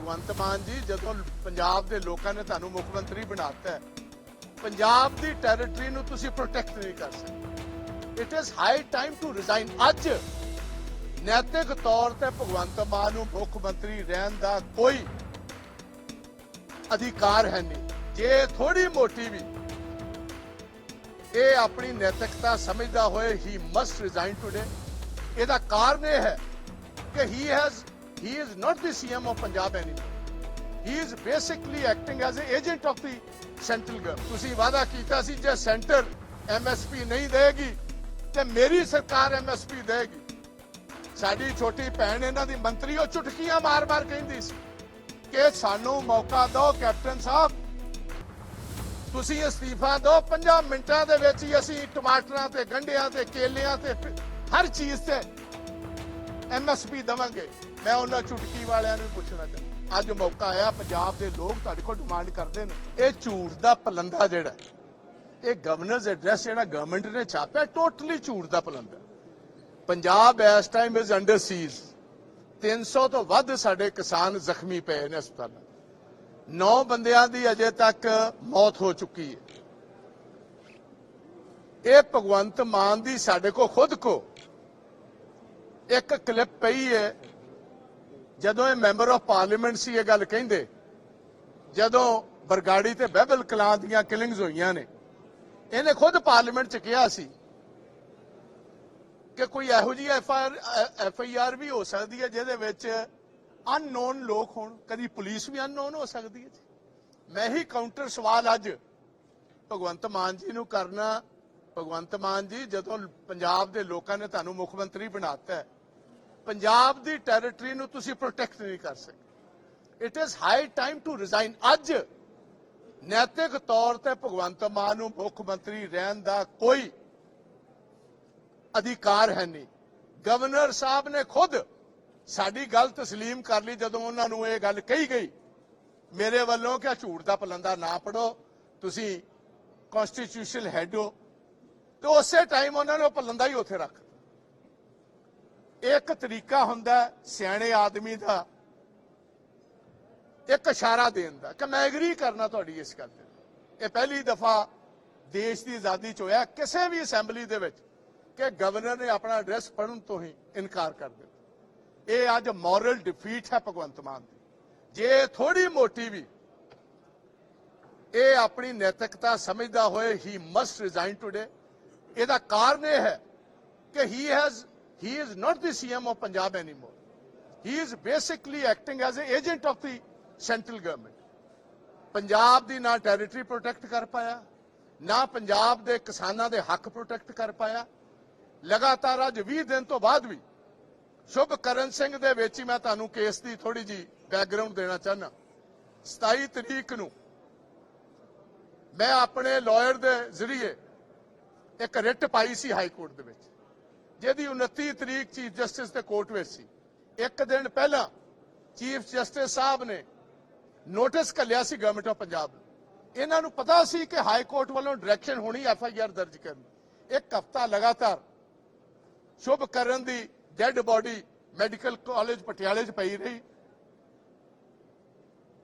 ਭਗਵੰਤ ਮਾਨ ਜੀ, ਜਦੋਂ ਪੰਜਾਬ ਦੇ ਲੋਕਾਂ ਨੇ ਤੁਹਾਨੂੰ ਮੁੱਖ ਮੰਤਰੀ ਬਣਾਤਾ ਹੈ, ਪੰਜਾਬ ਦੀ ਟੈਰੀਟਰੀ ਨੂੰ ਤੁਸੀਂ ਪ੍ਰੋਟੈਕਟ ਨਹੀਂ ਕਰ ਸਕਦੇ। It is high time to resign ਅੱਜ। ਨੈਤਿਕ ਤੌਰ ਤੇ ਭਗਵੰਤ ਮਾਨ ਨੂੰ ਮੁੱਖ ਮੰਤਰੀ ਰਹਿਣ ਦਾ ਕੋਈ ਅਧਿਕਾਰ ਹੈ ਨਹੀਂ। ਜੇ ਥੋੜੀ ਮੋਟੀ ਵੀ ਇਹ ਆਪਣੀ ਨੈਤਿਕਤਾ ਸਮਝਦਾ ਹੋਏ ਹੀ ਮਸਟ ਰਿਜ਼ਾਈਨ ਟੂਡੇ ਇਹਦਾ ਕਾਰਨ ਇਹ ਹੈ ਕਿ he has he is not the CM of Punjab anymore he is basically acting as a agent of the central government ਤੁਸੀਂ ਵਾਅਦਾ ਕੀਤਾ ਸੀ, ਜੇ ਸੈਂਟਰ ਐਮਐਸਪੀ ਨਹੀਂ ਦੇਗੀ, ਤੇ ਮੇਰੀ ਸਰਕਾਰ ਐਮਐਸਪੀ ਦੇਗੀ। ਸਾਡੀ ਛੋਟੀ ਭੈਣ, ਇਹਨਾਂ ਦੀ ਮੰਤਰੀ, ਉਹ ਚੁਟਕੀਆਂ ਮਾਰ-ਮਾਰ ਕਹਿੰਦੀ ਸੀ ਕਿ ਸਾਨੂੰ ਮੌਕਾ ਦਿਓ ਕੈਪਟਨ ਸਾਹਿਬ। ਤੁਸੀਂ ਅਸਤੀਫਾ ਦਿਓ 5 ਮਿੰਟਾਂ ਦੇ ਵਿੱਚ ਹੀ ਅਸੀਂ ਟਮਾਟਰਾਂ ਤੇ ਗੰਢਿਆਂ ਤੇ, ਕੇਲਿਆਂ ਤੇ ਹਰ ਚੀਜ਼ ਤੇ ਐਮਐਸਪੀ ਦਵਾਂਗੇ। ਮੈਂ ਉਹਨਾਂ ਚੁਟਕੀ ਵਾਲਿਆਂ ਨੂੰ ਪੁੱਛਣਾ ਚਾਹੁੰਦਾ। ਅੱਜ ਮੌਕਾ ਆਇਆ, ਪੰਜਾਬ ਦੇ ਲੋਕ ਤੁਹਾਡੇ ਕੋਲ ਡਿਮਾਂਡ ਕਰਦੇ ਨੇ। ਇਹ ਝੂਠ ਦਾ ਪਲੰਦਾ ਜਿਹੜਾ ਇਹ ਗਵਰਨਰਸ ਐਡਰੈਸ ਜਿਹੜਾ ਗਵਰਨਮੈਂਟ ਨੇ ਛਾਪਿਆ ਟੋਟਲੀ ਝੂਠ ਦਾ ਪਲੰਦਾ ਪੰਜਾਬ ਇਸ ਟਾਈਮ ਇਜ਼ ਅੰਡਰ ਸੀਜ਼ 300 ਤੋਂ ਵੱਧ ਸਾਡੇ ਕਿਸਾਨ ਜ਼ਖਮੀ ਪਏ ਨੇ ਹਸਪਤਾਲਾਂ 9 ਬੰਦਿਆਂ ਦੀ ਅਜੇ ਤੱਕ ਮੌਤ ਹੋ ਚੁੱਕੀ ਹੈ। ਇਹ ਭਗਵੰਤ ਮਾਨ ਦੀ ਸਾਡੇ ਕੋ ਖੁਦ ਕੋ ਇੱਕ ਕਲਿੱਪ ਪਈ ਹੈ। ਜਦੋਂ ਇਹ ਮੈਂਬਰ ਆਫ ਪਾਰਲੀਮੈਂਟ ਸੀ, ਇਹ ਗੱਲ ਕਹਿੰਦੇ, ਜਦੋਂ ਬਰਗਾੜੀ ਤੇ ਬਹਿਬਲ ਕਲਾਂ ਦੀਆਂ ਕਿਲਿੰਗਸ ਹੋਈਆਂ ਨੇ, ਇਹਨੇ ਖੁਦ ਪਾਰਲੀਮੈਂਟ ਚ ਕਿਹਾ ਸੀ ਕਿ ਕੋਈ ਇਹੋ ਜਿਹੀ ਐਫ ਐਫ ਆਈ ਆਰ ਵੀ ਹੋ ਸਕਦੀ ਹੈ ਜਿਹਦੇ ਵਿੱਚ ਅਨਨੋਨ ਲੋਕ ਹੋਣ। ਕਦੀ ਪੁਲਿਸ ਵੀ ਅਨਨੋਨ ਹੋ ਸਕਦੀ ਹੈ ਮੈਂ ਹੀ ਕਾਊਂਟਰ ਸਵਾਲ ਅੱਜ ਭਗਵੰਤ ਮਾਨ ਜੀ ਨੂੰ ਕਰਨਾ। ਭਗਵੰਤ ਮਾਨ ਜੀ, ਜਦੋਂ ਪੰਜਾਬ ਦੇ ਲੋਕਾਂ ਨੇ ਤੁਹਾਨੂੰ ਮੁੱਖ ਮੰਤਰੀ ਬਣਾਤਾ ਹੈ ਪੰਜਾਬ ਦੀ ਟੈਰੀਟਰੀ ਨੂੰ ਤੁਸੀਂ ਪ੍ਰੋਟੈਕਟ ਨਹੀਂ ਕਰ ਸਕਦੇ it is high time to resign ਅੱਜ ਨੈਤਿਕ ਤੌਰ ਤੇ ਭਗਵੰਤ ਮਾਨ ਨੂੰ ਮੁੱਖ ਮੰਤਰੀ ਰਹਿਣ ਦਾ ਕੋਈ ਅਧਿਕਾਰ ਹੈ ਨਹੀਂ ਗਵਰਨਰ ਸਾਹਿਬ ਨੇ ਖੁਦ ਸਾਡੀ ਗੱਲ تسلیم ਕਰ ਲਈ ਜਦੋਂ ਉਹਨਾਂ ਨੂੰ ਇਹ ਗੱਲ ਕਹੀ ਗਈ ਮੇਰੇ ਵੱਲੋਂ ਕਿ ਝੂਠ ਦਾ ਪਲੰਦਾ ਨਾ ਪੜੋ ਤੁਸੀਂ ਕਨਸਟੀਟਿਊਸ਼ਨਲ ਹੈਡ ਹੋ ਤੇ ਉਸੇ ਟਾਈਮ ਉਹਨਾਂ ਨੇ ਉਹ ਪਲੰਦਾ ਹੀ ਉੱਥੇ ਰੱਖ ਦਿੱਤਾ। ਇੱਕ ਤਰੀਕਾ ਹੁੰਦਾ ਸਿਆਣੇ ਆਦਮੀ ਦਾ ਇੱਕ ਇਸ਼ਾਰਾ ਦੇਣ ਦਾ ਕਿ ਮੈਂ ਐਗਰੀ ਕਰਨਾ ਤੁਹਾਡੀ ਇਸ ਗੱਲ ਤੇ। ਇਹ ਪਹਿਲੀ ਦਫਾ ਦੇਸ਼ ਦੀ ਆਜ਼ਾਦੀ ਚ ਹੋਇਆ ਕਿਸੇ ਵੀ ਅਸੈਂਬਲੀ ਦੇ ਵਿੱਚ ਕਿ ਗਵਰਨਰ ਨੇ ਆਪਣਾ ਐਡਰੈਸ ਪੜਨ ਤੋਂ ਹੀ ਇਨਕਾਰ ਕਰ ਦਿੱਤਾ। ਇਹ ਅੱਜ ਮੋਰਲ ਡਿਫੀਟ ਹੈ ਭਗਵੰਤ ਮਾਨ ਦੀ। ਜੇ ਥੋੜੀ ਮੋਟੀ ਵੀ ਇਹ ਆਪਣੀ ਨੈਤਿਕਤਾ ਸਮਝਦਾ ਹੋਏ ਹੀ ਮਸਟ ਰਿਜ਼ਾਈਨ ਟੁਡੇ ਇਹਦਾ ਕਾਰਨ ਇਹ ਹੈ ਕਿ he has he is not the CM of Punjab anymore he is basically acting as a agent of the central government Punjab ਦੀ ਨਾ ਟੈਰੀਟਰੀ ਪ੍ਰੋਟੈਕਟ ਕਰ ਪਾਇਆ ਨਾ ਪੰਜਾਬ ਦੇ ਕਿਸਾਨਾਂ ਦੇ ਹੱਕ ਪ੍ਰੋਟੈਕਟ ਕਰ ਪਾਇਆ ਲਗਾਤਾਰ ਅੱਜ 20 ਦਿਨ ਤੋਂ ਬਾਅਦ ਵੀ ਸ਼ੁਭ ਕਰਨ ਸਿੰਘ ਦੇ ਵਿੱਚ ਹੀ ਮੈਂ ਤੁਹਾਨੂੰ ਕੇਸ ਦੀ ਥੋੜੀ ਜੀ ਬੈਕਗ੍ਰਾਉਂਡ ਦੇਣਾ ਚਾਹਨਾ 27 ਤਰੀਕ ਨੂੰ ਮੈਂ ਆਪਣੇ ਲਾਇਰ ਦੇ ਜ਼ਰੀਏ ਇੱਕ ਰਿਟ ਪਾਈ ਸੀ ਹਾਈ ਕੋਰਟ ਦੇ ਵਿੱਚ। ਜਿਹਦੀ 29 ਤਰੀਕ ਚੀਫ ਜਸਟਿਸ ਦੇ ਕੋਰਟ ਵਿੱਚ ਸੀ। ਇੱਕ ਦਿਨ ਪਹਿਲਾਂ ਚੀਫ ਜਸਟਿਸ ਸਾਹਿਬ ਨੇ ਨੋਟਿਸ ਕੱਲਿਆ ਸੀ ਗਵਰਨਮੈਂਟ ਆਫ ਪੰਜਾਬ ਨੂੰ। ਇਹਨਾਂ ਨੂੰ ਪਤਾ ਸੀ ਕਿ ਹਾਈ ਕੋਰਟ ਵੱਲੋਂ ਡਾਇਰੈਕਸ਼ਨ ਹੋਣੀ ਐਫ ਆਈ ਆਰ ਦਰਜ ਕਰਨ ਇੱਕ ਹਫਤਾ ਲਗਾਤਾਰ ਸ਼ੁਭ ਕਰਨ ਦੀ ਡੈੱਡ ਬਾਡੀ ਮੈਡੀਕਲ ਕਾਲਜ ਪਟਿਆਲੇ 'ਚ ਪਈ ਰਹੀ।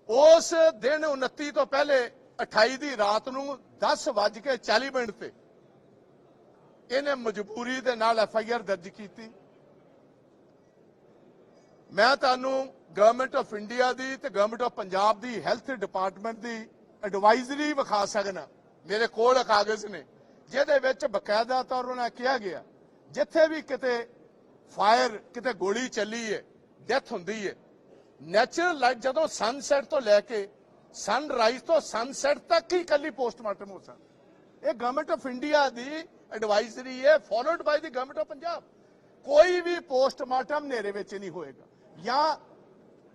ਉਸ ਦਿਨ 29 ਤੋਂ ਪਹਿਲੇ 28 ਦੀ ਰਾਤ ਨੂੰ 10 ਵੱਜ ਕੇ 40 ਮਿੰਟ ਤੇ ਇਹਨੇ ਮਜਬੂਰੀ ਦੇ ਨਾਲ ਐਫ ਆਈ ਆਰ ਦਰਜ ਕੀਤੀ। ਮੈਂ ਤੁਹਾਨੂੰ ਗਵਰਨਮੈਂਟ ਆਫ ਇੰਡੀਆ ਦੀ ਤੇ ਗਵਰਨਮੈਂਟ ਆਫ ਪੰਜਾਬ ਦੀ ਹੈਲਥ ਡਿਪਾਰਟਮੈਂਟ ਦੀ ਐਡਵਾਈਜ਼ਰੀ ਵਿਖਾ ਸਕਣਾ ਮੇਰੇ ਕੋਲ ਕਾਗਜ਼ ਨੇ, ਜਿਹਦੇ ਵਿੱਚ ਬਕਾਇਦਾ ਤੌਰ ਉਹਨਾਂ ਕਿਹਾ ਗਿਆ, ਜਿੱਥੇ ਵੀ ਕਿਤੇ ਫਾਇਰ ਕਿਤੇ ਗੋਲੀ ਚੱਲੀ ਹੈ ਡੈਥ ਹੁੰਦੀ ਹੈ ਨੈਚੁਰਲ ਲਾਈਟ ਜਦੋਂ ਸਨਸੈਟ ਤੋਂ ਲੈ ਕੇ ਸਨਰਾਈਜ਼ ਤੋਂ ਸਨਸੈਟ ਤੱਕ ਹੀ ਕੱਲੀ ਪੋਸਟਮਾਰਟਮ ਹੋ ਸਕਦਾ। ਇਹ ਗਵਰਨਮੈਂਟ ਆਫ ਇੰਡੀਆ ਦੀ ਐਡਵਾਈਜ਼ਰੀ ਹੈ followed by the government of Punjab ਕੋਈ ਵੀ ਪੋਸਟਮਾਰਟਮ ਹਨੇਰੇ ਵਿੱਚ ਨਹੀਂ ਹੋਏਗਾ। ਜਾਂ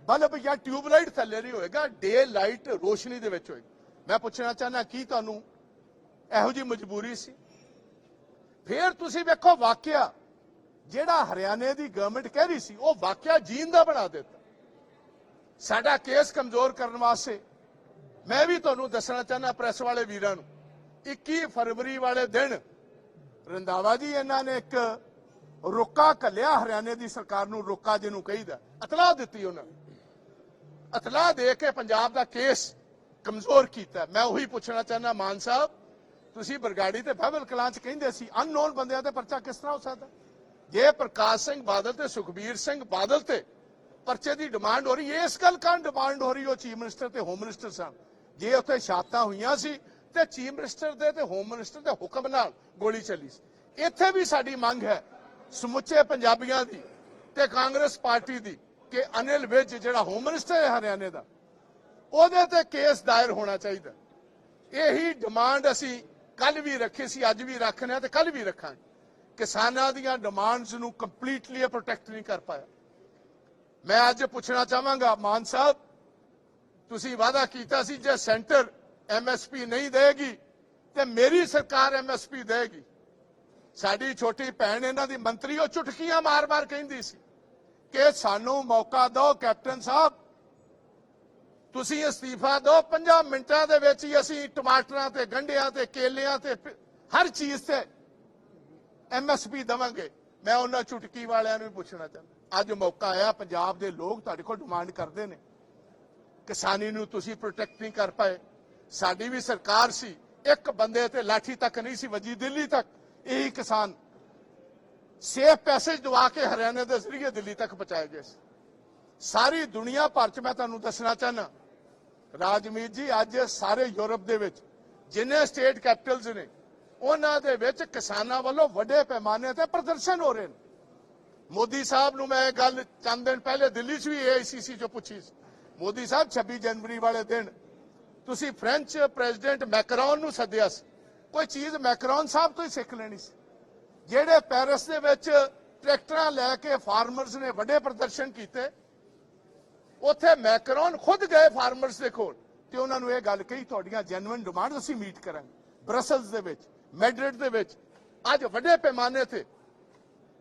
ਬਲਬ ਜਾਂ ਟਿਊਬਲਾਈਟ ਥੱਲੇ ਨਹੀਂ ਹੋਏਗਾ ਡੇ ਲਾਈਟ ਰੋਸ਼ਨੀ ਦੇ ਵਿੱਚ ਹੋਏਗਾ। ਮੈਂ ਪੁੱਛਣਾ ਚਾਹਨਾ ਕੀ ਤੁਹਾਨੂੰ ਇਹੋ ਜੀ ਮਜਬੂਰੀ ਸੀ? ਫਿਰ ਤੁਸੀਂ ਵੇਖੋ ਵਾਕਿਆ, ਜਿਹੜਾ ਹਰਿਆਣੇ ਦੀ ਗਵਰਨਮੈਂਟ ਕਹਿ ਰਹੀ ਸੀ, ਉਹ ਵਾਕਿਆ ਜੀਨ ਦਾ ਬਣਾ ਦਿੱਤਾ। ਸਾਡਾ ਕੇਸ ਕਮਜ਼ੋਰ ਕਰਨ ਵਾਸਤੇ ਮੈਂ ਵੀ ਤੁਹਾਨੂੰ ਦੱਸਣਾ ਚਾਹਨਾ ਪ੍ਰੈਸ ਵਾਲੇ ਵੀਰਾਂ ਨੂੰ 21 ਫਰਵਰੀ ਵਾਲੇ ਦਿਨ ਰੰਦਾਵਾ ਜੀ, ਇਹਨਾਂ ਨੇ ਇੱਕ ਰੁਕਾ ਕੱਲਿਆ ਹਰਿਆਣੇ ਦੀ ਸਰਕਾਰ ਨੂੰ ਰੁਕਾ ਜਿਹਨੂੰ ਕਹੀਦਾ। ਇਤਲਾਹ ਦਿੱਤੀ ਉਹਨਾਂ ਨੇ। ਇਤਲਾਹ ਦੇ ਕੇ ਪੰਜਾਬ ਦਾ ਕੇਸ ਕਮਜ਼ੋਰ ਕੀਤਾ। ਮੈਂ ਉਹੀ ਪੁੱਛਣਾ ਚਾਹੁੰਦਾ, ਮਾਨ ਸਾਹਿਬ, ਤੁਸੀਂ ਬਰਗਾੜੀ ਤੇ ਬਹਿਬਲ ਕਲਾਂ ਚ ਕਹਿੰਦੇ ਸੀ, ਅਨਨੋਨ ਬੰਦਿਆਂ ਤੇ ਪਰਚਾ ਕਿਸ ਤਰ੍ਹਾਂ ਹੋ ਸਕਦਾ? ਜੇ ਪ੍ਰਕਾਸ਼ ਸਿੰਘ ਬਾਦਲ ਤੇ ਸੁਖਬੀਰ ਸਿੰਘ ਬਾਦਲ ਤੇ ਪਰਚੇ ਦੀ ਡਿਮਾਂਡ ਹੋ ਰਹੀ, ਇਸ ਗੱਲ ਕਾਰਨ ਡਿਮਾਂਡ ਹੋ ਰਹੀ, ਉਹ ਚੀਫ ਮਿਨਿਸਟਰ ਤੇ ਹੋਮ ਮਿਨਿਸਟਰ ਸਾਹਿਬ ਜੇ ਉੱਥੇ ਛਾਤਾਂ ਹੋਈਆਂ ਸੀ ਤੇ ਚੀਫ ਮਿਨਿਸਟਰ ਦੇ ਤੇ ਹੋਮ ਮਿਨਿਸਟਰ ਦੇ ਹੁਕਮ ਨਾਲ ਗੋਲੀ ਚੱਲੀ ਸੀ। ਇੱਥੇ ਵੀ ਸਾਡੀ ਮੰਗ ਹੈ ਸਮੁੱਚੇ ਪੰਜਾਬੀਆਂ ਦੀ ਤੇ ਕਾਂਗਰਸ ਪਾਰਟੀ ਦੀ ਕਿ ਅਨਿਲ ਵਿਜ ਜਿਹੜਾ ਹੋਮ ਮਿਨਿਸਟਰ ਹੈ ਹਰਿਆਣੇ ਦਾ, ਉਹਦੇ ਤੇ ਕੇਸ ਦਾਇਰ ਹੋਣਾ ਚਾਹੀਦਾ। ਇਹੀ ਡਿਮਾਂਡ ਅਸੀਂ ਕੱਲ ਵੀ ਰੱਖੀ ਸੀ, ਅੱਜ ਵੀ ਰੱਖਨੇ ਆ ਤੇ ਕੱਲ ਵੀ ਰੱਖਾਂਗੇ। ਕਿਸਾਨਾਂ ਦੀਆਂ ਡਿਮਾਂਡਸ ਨੂੰ ਕੰਪਲੀਟਲੀ ਪ੍ਰੋਟੈਕਟ ਨਹੀਂ ਕਰ ਪਾਇਆ। ਮੈਂ ਅੱਜ ਪੁੱਛਣਾ ਚਾਹਾਂਗਾ, ਮਾਨ ਸਾਹਿਬ, ਤੁਸੀਂ ਵਾਅਦਾ ਕੀਤਾ ਸੀ ਜੇ ਸੈਂਟਰ ਐਮਐਸਪੀ ਨਹੀਂ ਦੇਗੀ ਤੇ ਮੇਰੀ ਸਰਕਾਰ ਐਮਐਸਪੀ ਦੇਗੀ। ਸਾਡੀ ਛੋਟੀ ਭੈਣ ਇਹਨਾਂ ਦੀ ਮੰਤਰੀ, ਉਹ ਚੁਟਕੀਆਂ ਮਾਰ-ਮਾਰ ਕਹਿੰਦੀ ਸੀ ਕਿ ਸਾਨੂੰ ਮੌਕਾ ਦਿਓ ਕੈਪਟਨ ਸਾਹਿਬ। ਤੁਸੀਂ ਅਸਤੀਫਾ ਦਿਓ 5 ਮਿੰਟਾਂ ਦੇ ਵਿੱਚ ਹੀ ਅਸੀਂ ਟਮਾਟਰਾਂ ਤੇ, ਗੰਢਿਆਂ ਤੇ, ਕੇਲਿਆਂ ਤੇ ਹਰ ਚੀਜ਼ ਤੇ ਐਮਐਸਪੀ ਦਵਾਂਗੇ। ਮੈਂ ਉਹਨਾਂ ਚੁਟਕੀ ਵਾਲਿਆਂ ਨੂੰ ਵੀ ਪੁੱਛਣਾ ਚਾਹੁੰਦਾ। ਅੱਜ ਮੌਕਾ ਆਇਆ, ਪੰਜਾਬ ਦੇ ਲੋਕ ਤੁਹਾਡੇ ਕੋਲ ਡਿਮਾਂਡ ਕਰਦੇ ਨੇ। ਕਿਸਾਨੀ ਨੂੰ ਤੁਸੀਂ ਪ੍ਰੋਟੈਕਟ ਨਹੀਂ ਕਰ ਪਾਏ। ਸਾਡੀ ਵੀ ਸਰਕਾਰ ਸੀ, ਇੱਕ ਬੰਦੇ ਤੇ ਲਾਠੀ ਤੱਕ ਨਹੀਂ ਸੀ ਵੱਜੀ, ਦਿੱਲੀ ਤੱਕ। ਇਹੀ ਕਿਸਾਨ ਸੇਫ ਪੈਸੇਜ ਦਵਾ ਕੇ ਹਰਿਆਣੇ ਦੇ ਜ਼ਰੀਏ ਦਿੱਲੀ ਤੱਕ ਪਹੁੰਚਾਏ ਗਏ ਸੀ। ਸਾਰੀ ਦੁਨੀਆ ਭਰ ਚ ਮੈਂ ਤੁਹਾਨੂੰ ਦੱਸਣਾ ਚਾਹਨਾ ਰਾਜਮੀਤ ਜੀ, ਅੱਜ ਸਾਰੇ ਯੂਰਪ ਦੇ ਵਿੱਚ ਜਿੰਨੇ ਸਟੇਟ ਕੈਪੀਟਲਸ ਨੇ, ਉਹਨਾਂ ਦੇ ਵਿੱਚ ਕਿਸਾਨਾਂ ਵੱਲੋਂ ਵੱਡੇ ਪੈਮਾਨੇ ਤੇ ਪ੍ਰਦਰਸ਼ਨ ਹੋ ਰਹੇ ਨੇ। ਮੋਦੀ ਸਾਹਿਬ ਨੂੰ ਮੈਂ ਇਹ ਗੱਲ ਚੰਦ ਦਿਨ ਪਹਿਲੇ ਦਿੱਲੀ 'ਚ ਵੀ ਏਆਈਸੀਸੀ 'ਚੋਂ ਪੁੱਛੀ ਸੀ। ਮੋਦੀ ਸਾਹਿਬ 26 ਜਨਵਰੀ ਵਾਲੇ ਦਿਨ ਤੁਸੀਂ ਫ੍ਰੈਂਚ ਪ੍ਰੈਜ਼ੀਡੈਂਟ ਮੈਕਰੋਨ ਨੂੰ ਸੱਦਿਆ ਸੀ। ਕੋਈ ਚੀਜ਼ ਮੈਕਰੋਨ ਸਾਹਿਬ ਤੋਂ ਹੀ ਸਿੱਖ ਲੈਣੀ ਸੀ। ਜਿਹੜੇ ਪੈਰਿਸ ਦੇ ਵਿੱਚ ਟਰੈਕਟਰਾਂ ਲੈ ਕੇ ਫਾਰਮਰਸ ਨੇ ਵੱਡੇ ਪ੍ਰਦਰਸ਼ਨ ਕੀਤੇ, ਉੱਥੇ ਮੈਕਰੋਨ ਖੁਦ ਗਏ ਫਾਰਮਰਸ ਦੇ ਕੋਲ ਤੇ ਉਹਨਾਂ ਨੂੰ ਇਹ ਗੱਲ ਕਹੀ, ਤੁਹਾਡੀਆਂ ਜੈਨੂਇਨ ਡਿਮਾਂਡ ਅਸੀਂ ਮੀਟ ਕਰਾਂਗੇ। ਬ੍ਰਸਲਸ ਦੇ ਵਿੱਚ ਮੈਡਰਿਡ ਦੇ ਵਿੱਚ, ਅੱਜ ਵੱਡੇ ਪੈਮਾਨੇ ਤੇ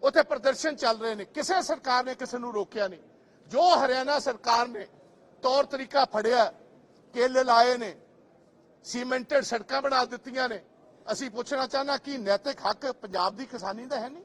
ਉੱਥੇ ਪ੍ਰਦਰਸ਼ਨ ਚੱਲ ਰਹੇ ਨੇ। ਕਿਸੇ ਸਰਕਾਰ ਨੇ ਕਿਸੇ ਨੂੰ ਰੋਕਿਆ ਨਹੀਂ। ਜੋ ਹਰਿਆਣਾ ਸਰਕਾਰ ਨੇ ਤੌਰ ਤਰੀਕਾ ਫੜਿਆ ਕੇਲੇ ਲਾਏ ਨੇ, ਸੀਮੈਂਟਡ ਸੜਕਾਂ ਬਣਾ ਦਿੱਤੀਆਂ ਨੇ। ਅਸੀਂ ਪੁੱਛਣਾ ਚਾਹਨਾ ਕਿ ਨੈਤਿਕ ਹੱਕ ਪੰਜਾਬ ਦੀ ਕਿਸਾਨੀ ਦਾ ਹੈ ਨਹੀਂ?